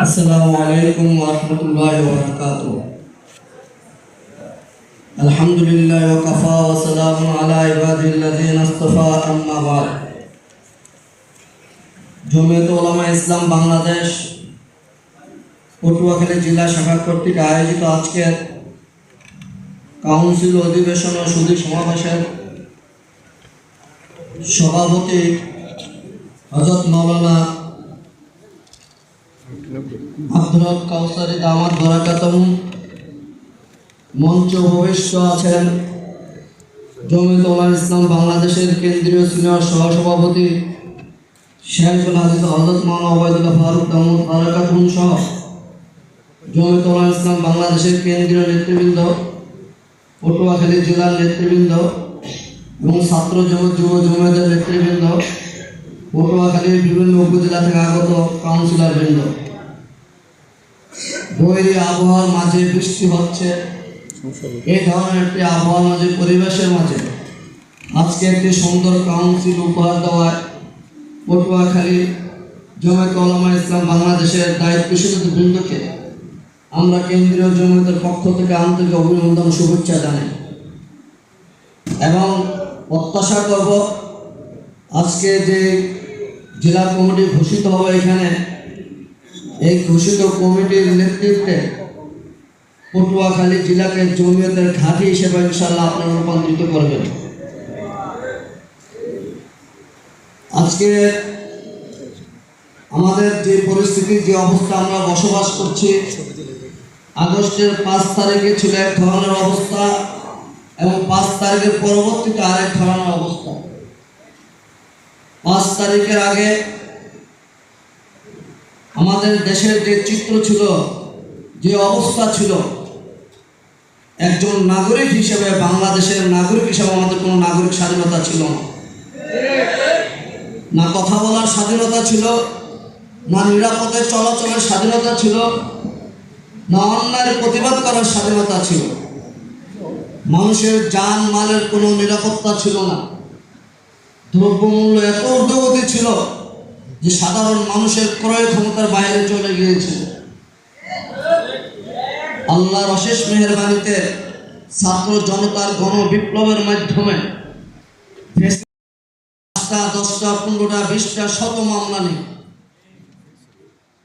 السلام عليكم ورحمة الله وبركاته الحمد لله وكفى وسلام على عباده الذين اصطفى أما بعد জমিয়ত ওলামা ইসলাম বাংলাদেশ পটুয়াখালী জেলা শাখা কর্তৃক আয়োজিত আজকের কাউন্সিল অধিবেশন ও সুদী সমাবেশের সভাপতি হজরত মৌলানা আব্দুল কাউসারি দামাত বরাকাতম মঞ্চ ভবিষ্য আছেন জমিয়ত ইসলাম বাংলাদেশের কেন্দ্রীয় সিনিয়র সহসভাপতি শেখুল হাদিস হজরত মাওলানা ওবায়দুল্লাহ ফারুক দামুদ বারাকাতুম সহ জমিয়ত ইসলাম বাংলাদেশের কেন্দ্রীয় নেতৃবৃন্দ, পটুয়াখালী জেলার নেতৃবৃন্দ এবং ছাত্র যুব যুব জমিয়তের নেতৃবৃন্দ, পটুয়াখালীর বিভিন্ন উপজেলা থেকে আগত কাউন্সিলর বৃন্দ বৈরী আবহাওয়ার মাঝে বৃষ্টি হচ্ছে। এই ধরনের একটি আবহাওয়ার মাঝে, পরিবেশের মাঝে। আজকে একটি সুন্দর কাউন্সিল উপহার দেওয়ায় পটুয়াখালী জমিয়ত ওলামা ইসলাম বাংলাদেশের দায়িত্বশীল বৃন্দকে আমরা কেন্দ্রীয় জমিয়তের পক্ষ থেকে আন্তরিক অভিনন্দন শুভেচ্ছা জানাই। এবং প্রত্যাশা করব আজকে যে জেলা কমিটি ঘোষিত হবে এখানে এই ঘোষিত কমিটির নেতৃত্বে পটুয়াখালী জেলাকে জমিয়তের ঘাঁটি হিসেবে ইনশাল্লাহ আপনারা রূপান্তরিত করবেন। আজকে আমাদের যে পরিস্থিতি, যে অবস্থা আমরা বসবাস করছি, আগস্টের পাঁচ তারিখে ছিল এক ধরনের অবস্থা এবং পাঁচ তারিখের পরবর্তীতে আরেক ধরনের অবস্থা। পাঁচ তারিখের আগে আমাদের দেশের যে চিত্র ছিল, যে অবস্থা ছিল, একজন নাগরিক হিসেবে, বাংলাদেশের নাগরিক হিসেবে আমাদের কোনো নাগরিক স্বাধীনতা ছিল না। না কথা বলার স্বাধীনতা ছিল, না নিরাপদে চলাচলের স্বাধীনতা ছিল, না অন্যায়ের প্রতিবাদ করার স্বাধীনতা ছিল। মানুষের যান মালের কোনো নিরাপত্তা ছিল না। দ্রব্যমূল্য এত ঊর্ধ্বগতি ছিল যে সাধারণ মানুষের ক্রয় ক্ষমতার বাইরে চলে গিয়েছে। আল্লাহর অশেষ মেহরবানিতে ছাত্র জনতার গণ বিপ্লবের মাধ্যমে পাঁচটা, দশটা, পনেরোটা, বিশটা শত মামলা নেই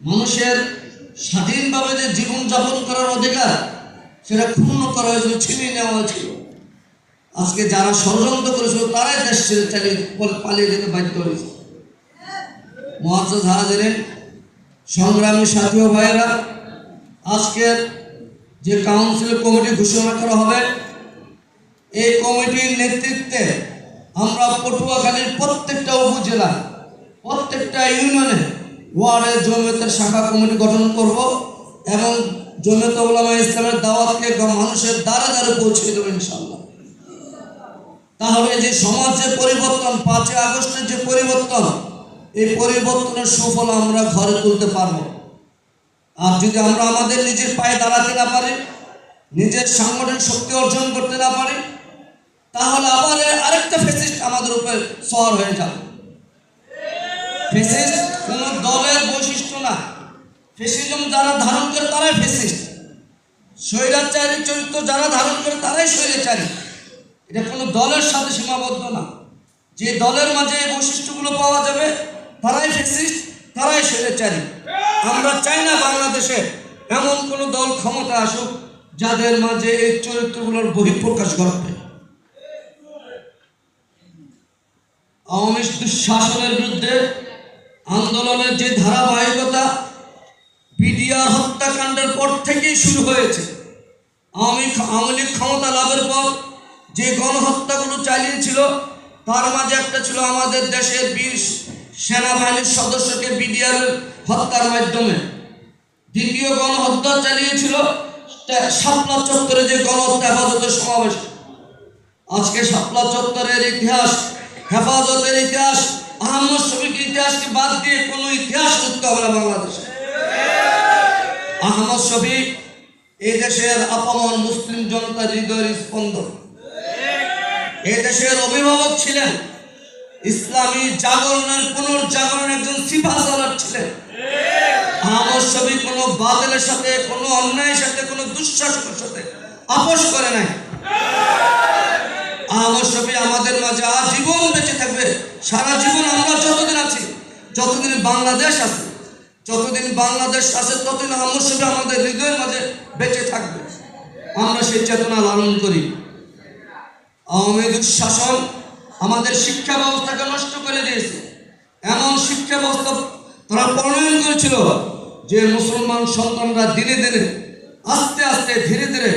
মানুষের স্বাধীনভাবে যে জীবনযাপন করার অধিকার, সেটা ক্ষুণ্ণ করা হয়েছিল, ছিনিয়ে নেওয়া হয়েছিল। আজকে যারা ষড়যন্ত্র করেছিল, তারাই দেশ ছেড়ে চালিয়ে পালিয়ে যেতে বাধ্য হয়েছে। মহাজ হাজারেন, সংগ্রামী সাথী ভাইয়েরা, আজকের যে কাউন্সিল কমিটি ঘোষণা করা হবে, এই কমিটির নেতৃত্বে আমরা পটুয়াখালীর প্রত্যেকটা উপজেলা, প্রত্যেকটা ইউনিয়নে ওয়ার্ডের জমিয়তের শাখা কমিটি গঠন করব এবং জমিয়ত উলামা ইসলামের দাওয়াতকে মানুষের দ্বারে দ্বারে পৌঁছে দেবো ইনশাল্লাহ তাহলে যে সমাজের পরিবর্তন, পাঁচই আগস্টের যে পরিবর্তন এই পরিবর্তনের সুফল আমরা ঘরে তুলতে পারব। আর যদি আমরা আমাদের নিজের পায়ে দাঁড়াতে না পারি, নিজের সাংগঠনিক শক্তি অর্জন করতে না পারি, তাহলে আবার আরেকটা ফেসিস্ট আমাদের উপরে সর হয়ে যাবে। ফেসিস্ট কোন দলের বৈশিষ্ট্য না। ফেসিজম যারা ধারণ করে তারাই ফেসিস্ট। স্বৈরাচারী চরিত্র যারা ধারণ করে তারাই স্বৈরাচারী। এটা কোনো দলের সাথে সীমাবদ্ধ না। যে দলের মাঝে এই বৈশিষ্ট্যগুলো পাওয়া যাবে তারাই ফেসিস্ট, তারাই স্বৈরাচারী। আমরা চাই না বাংলাদেশে এমন কোনো দল ক্ষমতা আসুক যাদের মাঝে এই চরিত্রগুলোর বহিঃপ্রকাশ ঘটবে। আওয়ামী দুঃশাসনের বিরুদ্ধে আন্দোলনের যে ধারাবাহিকতা, বিডিআর হত্যাকাণ্ডের পর থেকেই শুরু হয়েছে। আওয়ামী আওয়ামী লীগ ক্ষমতা লাভের পর যে গণহত্যাগুলো চালিয়েছিল, তার মাঝে একটা ছিল আমাদের দেশের বীর সেনাবাহিনীর সদস্যকে বিডিআর হত্যার মাধ্যমে দ্বিতীয় গণহত্যা চালিয়েছিল। শাপলা চত্বরে যে গণহত্যা হেফাজতের সমাবেশ। আজকে শাপলা চত্বরের ইতিহাস, হেফাজতের ইতিহাস, আহমদ শফিক ইতিহাসকে বাদ দিয়ে কোনো ইতিহাস করতে হবে না বাংলাদেশে। আহমদ শফিক এই দেশের আপামর মুসলিম জনতার হৃদয়ের স্পন্দন। এই দেশের অভিভাবক ছিলেন ইসলামী জাগরণের পুনর্জাগরণ একজন সিপাহসালার ছিলেন। আহমদ শফি কোনো বাতিলের সাথে, কোনো অন্যায়ের সাথে, কোনো দুঃশাসনের সাথে আপোষ করে নাই। আহমদ শফি আমাদের মাঝে আজীবন বেঁচে থাকবে। সারা জীবন আমরা যতদিন আছি, যতদিন বাংলাদেশ আছে, যতদিন বাংলাদেশ আছে, ততদিন আহমদ শফি আমাদের হৃদয়ের মাঝে বেঁচে থাকবে। আমরা সেই চেতনা লালন করি। আওয়ামী দুঃশাসন আমাদের শিক্ষা ব্যবস্থাকে নষ্ট করে দিয়েছে। এমন শিক্ষা ব্যবস্থা তারা প্রণয়ন করেছিল যে মুসলমান সন্তানরা দিনে দিনে, আস্তে আস্তে ধীরে ধীরে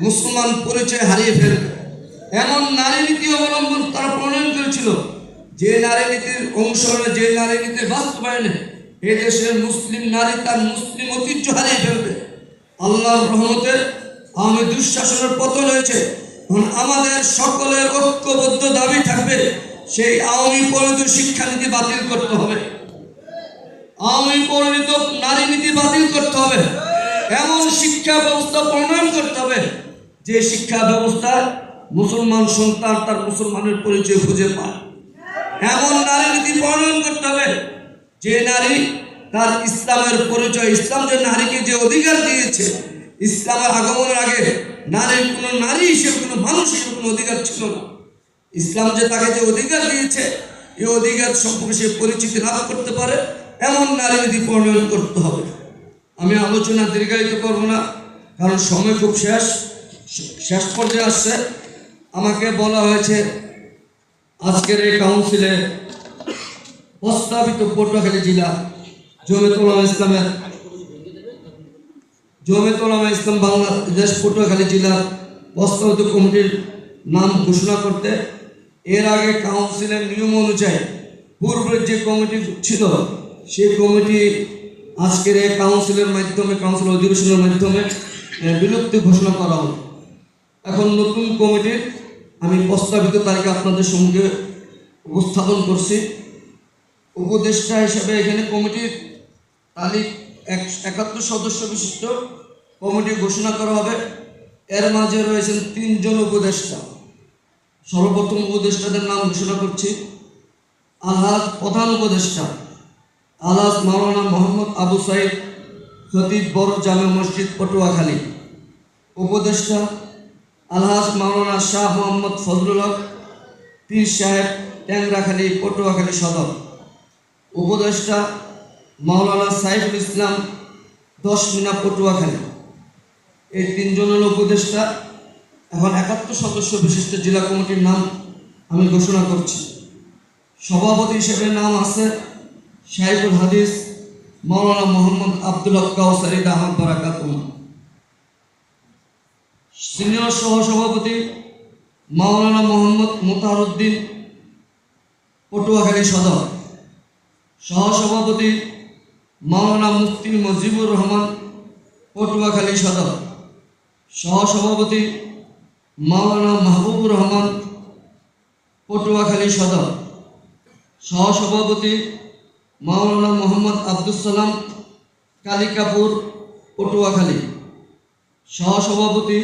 মুসলমান পরিচয় হারিয়ে ফেলবে। এমন নারী নীতি অবলম্বন তারা প্রণয়ন করেছিল যে নারী নীতির অনুসরণে যে নারী নীতির বাস্তবায়নে এ দেশের মুসলিম নারী তার মুসলিম ঐতিহ্য হারিয়ে ফেলবে। আল্লাহর রহমতে আমি দুঃশাসনের পতন হয়েছে। আমাদের সকলের ঐক্যবদ্ধ দাবি থাকবে, সেই আওয়ামী পরিণত শিক্ষানীতি বাতিল করতে হবে। আওয়ামী পরিণত নারী নীতি বাতিল করতে হবে। এমন শিক্ষা ব্যবস্থা প্রণয়ন করতে হবে, যে শিক্ষা ব্যবস্থা মুসলমান সন্তান তার মুসলমানের পরিচয় খুঁজে পায়। এমন নারী নীতি প্রণয়ন করতে হবে, যে নারী তার ইসলামের পরিচয়, ইসলাম যে নারীকে যে অধিকার দিয়েছে, ইসলামের আগমনের আগে নারীর কোনো নারী হিসেবে, কোনো মানুষ হিসেবে কোনো অধিকার ছিল না। ইসলাম যে তাকে যে অধিকার দিয়েছে, এই অধিকার সম্পর্কে সে পরিচিতি লাভ করতে পারে, এমন নারী নীতি প্রণয়ন করতে হবে। আমি আলোচনা দীর্ঘায়িত করব না, কারণ সময় খুব শেষ শেষ পর্যায়ে আসছে। আমাকে বলা হয়েছে, আজকের এই কাউন্সিলে প্রস্তাবিত পটুয়াখালী জেলা জমিয়তুল উলামা ইসলামের জমিয়তুল উলামা ইসলাম বাংলাদেশ পটুয়াখালী জেলার প্রস্তাবিত কমিটির নাম ঘোষণা করতে। এর আগে কাউন্সিলের নিয়ম অনুযায়ী পূর্বের যে কমিটি ছিল, সেই কমিটি আজকের এই কাউন্সিলের মাধ্যমে, কাউন্সিল অধিবেশনের মাধ্যমে বিলুপ্তি ঘোষণা করা হলো। এখন নতুন কমিটির আমি প্রস্তাবিত তারিখ আপনাদের সঙ্গে উপস্থাপন করছি। উপদেষ্টা হিসেবে এখানে কমিটির তালিক এক একাত্তর সদস্য বিশিষ্ট কমিটি ঘোষণা করা হবে। এর মাঝে রয়েছেন তিনজন উপদেষ্টা। সর্বপ্রথম উপদেষ্টাদের নাম ঘোষণা করছি। আলহাজ প্রধান উপদেষ্টা আলহাজ মাওলানা মোহাম্মদ আবু সাইদ খতিব বড় জামে মসজিদ পটুয়াখালী। উপদেষ্টা আলহাজ মাওলানা শাহ মোহাম্মদ ফজলুল হক, পীর সাহেব ট্যাংরাখালী পটুয়াখালী সদর। উপদেষ্টা মাওলানা সাইফুল ইসলাম দশ মিনা পটুয়াখালী। এই তিনজন হল উপদেষ্টা এখন একাত্তর সদস্য বিশিষ্ট জেলা কমিটির নাম আমি ঘোষণা করছি। সভাপতি হিসেবে নাম আছে সাইফুল হাদিস, মাওলানা মোহাম্মদ আব্দুল হক কাউসারি আহমদ বারাকাতুম সিনিয়র সহসভাপতি মাওলানা মোহাম্মদ মোতারুদ্দিন পটুয়াখালী সদর। সহসভাপতি মাওলানা মুফতি মজিবুর রহমান, পটুয়াখালী সদর। সহসভাপতি মাওলানা মাহবুবুর রহমান, পটুয়াখালী সদর। সহসভাপতি মাওলানা মোহাম্মদ আব্দুল সালাম, কালিকাপুর, পটুয়াখালী। সহসভাপতি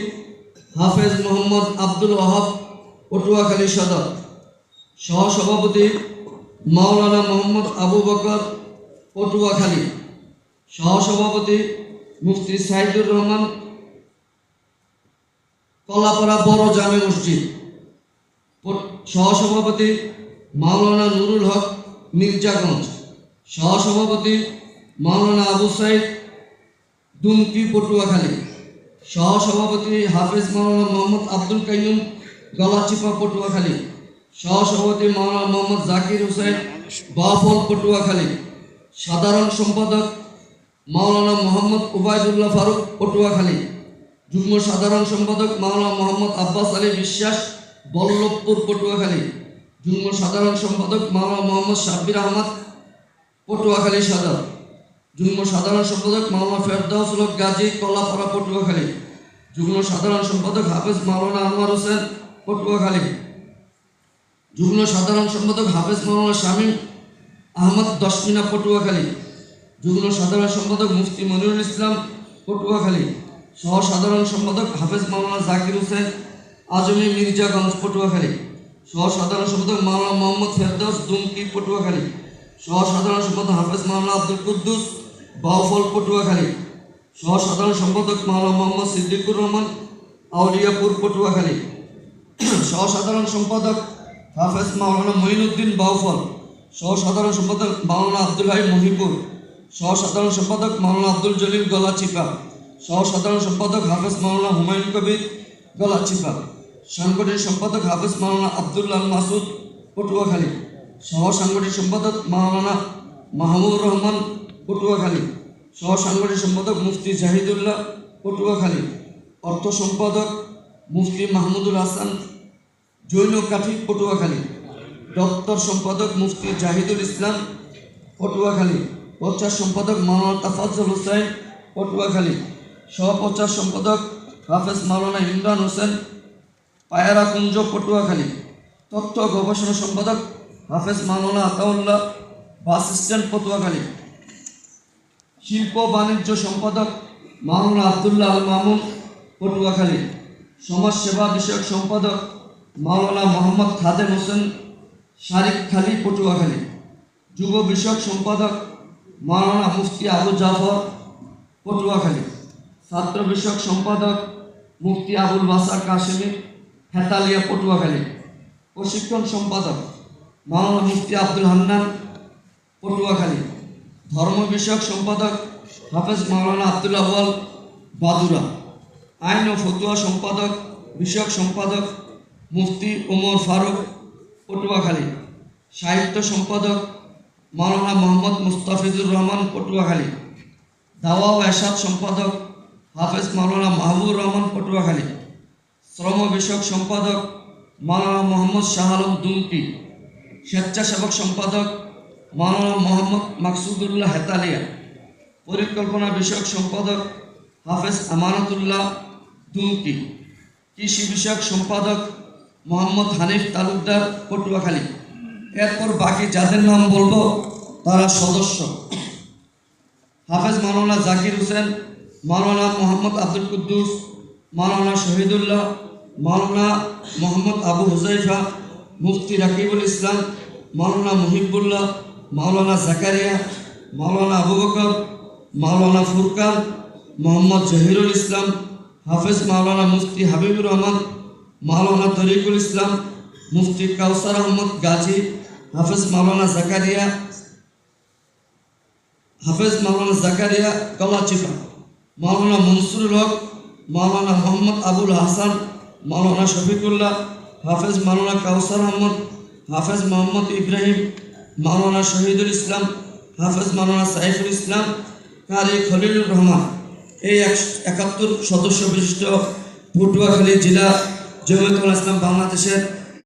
হাফেজ মোহাম্মদ আব্দুল ওয়াহাব, পটুয়াখালী সদর। সহসভাপতি মাওলানা মোহাম্মদ আবু বকর পটুয়াখালী সহসভাপতি মুফতি সাইদুর রহমান, কলাপাড়া বড় জামে মসজিদ সহসভাপতি মাওলানা নুরুল হক মির্জাগঞ্জ, সহসভাপতি মাওলানা আবু সাইদ দুমকি পটুয়াখালী, সহসভাপতি হাফেজ মাওলানা মোহাম্মদ আব্দুল কাইয়ুম গলাচিপা পটুয়াখালী, সহসভাপতি মাওলানা মোহাম্মদ জাকির হোসেন বাফল পটুয়াখালী। সাধারণ সম্পাদক মাওলানা মোহাম্মদ উবায়দুল্লাহ ফারুক পটুয়াখালী, যুগ্ম সাধারণ সম্পাদক মাওলানা মোহাম্মদ আব্বাস আলী বিশ্বাস বল্লভপুর পটুয়াখালী, যুগ্ম সাধারণ সম্পাদক মাওলানা মোহাম্মদ সাব্বির আহমদ পটুয়াখালী সদর, যুগ্ম সাধারণ সম্পাদক মাওলানা ফেরদাউস হক গাজী কলাপাড়া পটুয়াখালী, যুগ্ম সাধারণ সম্পাদক হাফেজ মাওলানা আনোয়ার হোসেন পটুয়াখালী, যুগ্ম সাধারণ সম্পাদক হাফেজ মাওলানা শামীম আহমদ দশমিনা পটুয়াখালী, যুগ্ম সাধারণ সম্পাদক মুফতি মনিরুল ইসলাম পটুয়াখালী সহ সাধারণ সম্পাদক হাফেজ মাওলানা জাকির হোসেন, আজমি মির্জাগঞ্জ পটুয়াখালী সহ সাধারণ সম্পাদক মাওলানা মোহাম্মদ ফেরদৌস দুমকি পটুয়াখালী সহ সাধারণ সম্পাদক হাফেজ মাওলানা আব্দুল কুদ্দুস বাউফল পটুয়াখালী সহ সাধারণ সম্পাদক মাওলানা মোহাম্মদ সিদ্দিকুর রহমান আউলিয়াপুর পটুয়াখালী সহ সাধারণ সম্পাদক হাফেজ মাওলানা মঈনুদ্দিন বাউফল সহ সাধারণ সম্পাদক মাওলানা আব্দুল হাই মহিপুর সহ সাধারণ সম্পাদক মাওলানা আব্দুল জলিল গলাচিপা সহ সাধারণ সম্পাদক হাফেজ মাওলানা হুমায়ুন কবির গলাচিপা, সাংগঠনিক সম্পাদক হাফেজ মাওলানা আবদুল্লাহ মাসুদ পটুয়াখালী সহ সাংগঠনিক সম্পাদক মাওলানা মাহমুদুর রহমান পটুয়াখালী সহ সাংগঠনিক সম্পাদক মুফতি জাহিদুল্লাহ পটুয়াখালী, অর্থ সম্পাদক মুফতি মাহমুদুল হাসান জৈন কাঠি পটুয়াখালী। দপ্তর সম্পাদক মুফতি জাহিদুল ইসলাম, পটুয়াখালী। প্রচার সম্পাদক মাওলানা তাফাজ্জল হোসেন, পটুয়াখালী। সহপ্রচার সম্পাদক হাফেজ মাওলানা ইমরান হোসেন, পায়রা কুঞ্জ, পটুয়াখালী। তথ্য গবেষণা সম্পাদক হাফেজ মাওলানা আতাউল্লাহ, বাস স্ট্যান্ড, পটুয়াখালী। শিল্প বাণিজ্য সম্পাদক মাওলানা আবদুল্লাহ আল মামুন, পটুয়াখালী। সমাজসেবা বিষয়ক সম্পাদক মাওলানা মোহাম্মদ খাদেম হোসেন শারিক খালি পটুয়াখালী যুব বিষয়ক সম্পাদক মাওলানা মুফতি আবু জাফর পটুয়াখালী ছাত্র বিষয়ক সম্পাদক মুফতি আবুল বাসার কাশেমি, হেতালিয়া পটুয়াখালী প্রশিক্ষণ সম্পাদক মাওলানা মুফতি আব্দুল হান্নান পটুয়াখালী ধর্ম বিষয়ক সম্পাদক হাফেজ মাওলানা আব্দুল আউয়াল বাদুরা। আইন ও ফতুয়া সম্পাদক, বিষয়ক সম্পাদক মুফতি ওমর ফারুক পটুয়াখালী। সাহিত্য সম্পাদক মাওলানা মোহাম্মদ মুস্তাফিজুর রহমান পটুয়াখালী। দাওয়া ও এরশাদ সম্পাদক হাফেজ মাওলানা মাহবুবুর রহমান পটুয়াখালী। শ্রম বিষয়ক সম্পাদক মাওলানা মোহাম্মদ শাহ আলম দুমকি। স্বেচ্ছাসেবক সম্পাদক মাওলানা মোহাম্মদ মাকসুদুল্লাহ হেতালিয়া। পরিকল্পনা বিষয়ক সম্পাদক হাফেজ আমানতুল্লাহ দুমকি। কৃষি বিষয়ক সম্পাদক মোহাম্মদ হানিফ তালুকদার পটুয়াখালী। এরপর বাকি যাদের নাম বলব, তারা সদস্য। হাফেজ মাওলানা জাকির হোসেন, মাওলানা মোহাম্মদ আব্দুল কুদ্দুস, মাওলানা শহীদুল্লাহ, মাওলানা মোহাম্মদ আবু হুজাইফা মুফতি রাকিবুল ইসলাম, মাওলানা মুহিবুল্লাহ, মাওলানা জাকারিয়া, মাওলানা আবু বকর, মাওলানা ফুরকান, মোহাম্মদ জহিরুল ইসলাম, হাফেজ মাওলানা মুফতি হাবিবুর রহমান মাওলানা তরিকুল ইসলাম, মুফতি কাউসার আহমদ গাজী, হাফেজ মাওলানা জাকারিয়া, হাফেজ মাওলানা জাকারিয়া কলাচিপা মাওলানা মনসুরুল হক, মাওলানা মোহাম্মদ আবুল হাসান, মাওলানা শফিকুল্লাহ, হাফেজ মাওলানা কাউসার আহমদ, হাফেজ মোহাম্মদ ইব্রাহিম, মাওলানা শহীদুল ইসলাম, হাফেজ মাওলানা সাইফুল ইসলাম, কারি খলিলুর রহমান। এই এক- একাত্তর সদস্য বিশিষ্ট পটুয়াখালী জেলা জমিয়তুল ইসলাম বাংলাদেশের